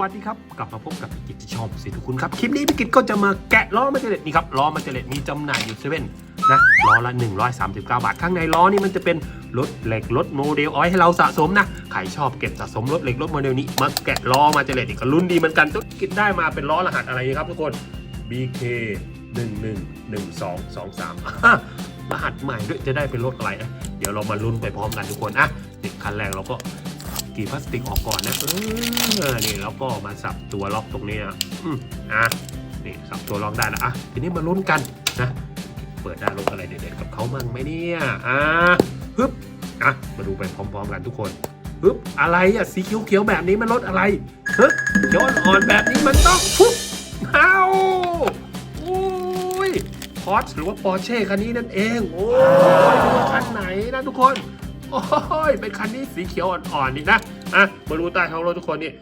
วัสดีครับ กลับมาพบกับพี่กิตที่ชอบสิทุกคุณครับ คลิปนี้พี่กิตก็จะมาแกะล้อมาเจเลตนี่ครับล้อมาเจเลตมีจำหน่ายอยู่เซเว่นนะล้อละ 139 บาท ข้างในล้อนี่มันจะเป็นรถเหล็กรถโมเดลเอาไว้ให้เราสะสมนะใครชอบเก็บสะสมรถเหล็กรถโมเดลนี้มาแกะล้อมาเจเลตอีกก็ลุ้นดีเหมือนกันทุกกิตได้มาเป็นล้อรหัสอะไรครับทุกคน BK 1 1 1 2 2 3รหัสใหม่ด้วยจะได้เป็นรถอะไรนะเดี๋ยวเรามาลุ้นไปพร้อมกันทุกคนอะนี่คันแรกเราก็ กรีดพลาสติกออกก่อนนะ เออนี่แล้วก็มาสับตัวล็อกตรงนี้อะอืมอะนี่สับตัวล็อกได้แล้วอะทีนี้มาลุ้นกันนะ เปิดได้รถอะไรเด็ดๆกับเขามั่งไหมเนี่ยอะฮึบอะมาดูไปพร้อมๆกันทุกคนฮึบอะไรอะสีเขียวๆแบบนี้มันรถอะไรฮึบเขียวอ่อนๆแบบนี้มันต้องฟุบเอาโอ้ยพอร์ชหรือว่าปอร์เช่คันนี้นั่นเอง โอ้ยดูว่าคันไหนนะทุกคน โอ้ย เป็นคันนี้สีเขียวอ่อนๆนี่นะอะมาดูใต้ท้องรถทุกคนนี่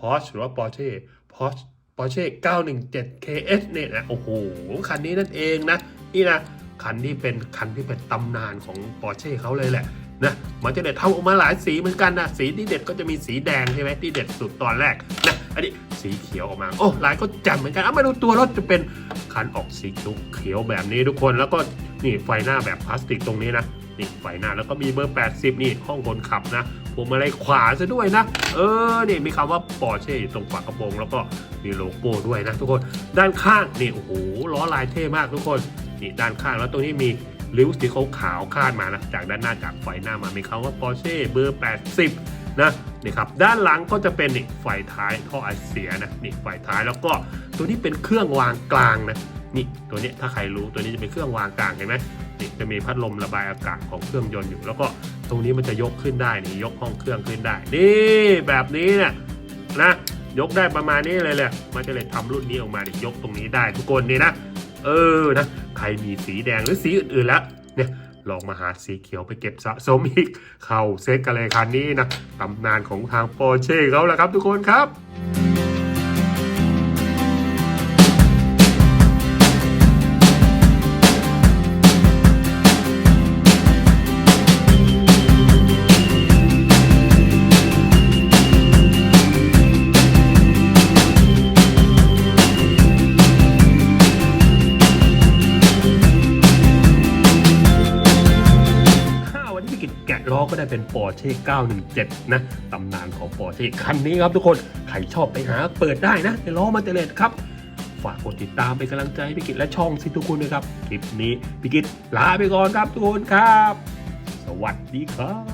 พอร์ชหรือว่าปอร์เช่พอร์ชปอร์เช่917 KS เนี่ยนะ โอ้โห คันนี้นั่นเองนะ นี่นะ คันที่เป็นคันที่เป็นตำนานของปอร์เช่เขาเลยแหละนะมันจะเด็ดทำออกมาหลายสีเหมือนกันนะ สีที่เด็ดก็จะมีสีแดงใช่ไหมที่เด็ดสุดตอนแรกนะอันนี้สีเขียวออกมา โอ้ลายก็แจ่มเหมือนกันเอามาดูตัวรถจะเป็นคันออกสีเขียวแบบนี้ทุกคนแล้วก็ นี่ไฟหน้าแบบพลาสติกตรงนี้นะนี่ไฟหน้าแล้วก็มีเบอร์ 80 นี่ห้องคนขับนะพวงมาลัยขวาซะด้วยนะ เออนี่มีคำว่าปอร์เช่อยู่ตรงฝากระโปรงแล้วก็มีโลโก้ด้วยนะทุกคนด้านข้างนี่โอ้โหล้อลายเท่มากทุกคนนี่ด้านข้างแล้วตรงนี้มีริ้วสีขาวขาวคาดมานะจากด้านหน้าจากไฟหน้ามามีคำว่าปอร์เช่เบอร์ 80 นะนี่ครับด้านหลังก็จะเป็นนี่ไฟท้ายท่อไอเสียนะนี่ไฟท้ายแล้วก็ตัวนี้เป็นเครื่องวางกลางนะ นี่ตัวนี้ถ้าใครรู้ตัวนี้จะเป็นเครื่องวางกลางเห็นไหมนี่จะมีพัดลมระบายอากาศของเครื่องยนต์อยู่ แล้วก็ตรงนี้มันจะยกขึ้นได้นี่ยกห้องเครื่องขึ้นได้นี่แบบนี้เนี่ยนะยกได้ประมาณนี้เลยแหละมันจะเลยทำรุ่นนี้ออกมานี่ยกตรงนี้ได้ทุกคนนี่นะเออนะใครมีสีแดงหรือสีอื่นๆแล้วเนี่ยลองมาหาสีเขียวไปเก็บสะสมอีก เข้าเซ็ตกันเลยคันนี้นะตำนานของทางปอร์เช่เขาแหละครับทุกคนครับ กิจแกะล้อก็ได้เป็นปอร์เช่917 นะ ตำนานของปอร์เช่คันนี้ครับทุกคน ใครชอบไปหาเปิดได้นะในล้อมาเตเลตครับ ฝากกดติดตามเป็นกำลังใจให้พี่กิจและช่องสิทุกคนด้วยครับ คลิปนี้พี่กิจลาไปก่อนครับทุกคนครับ สวัสดีครับ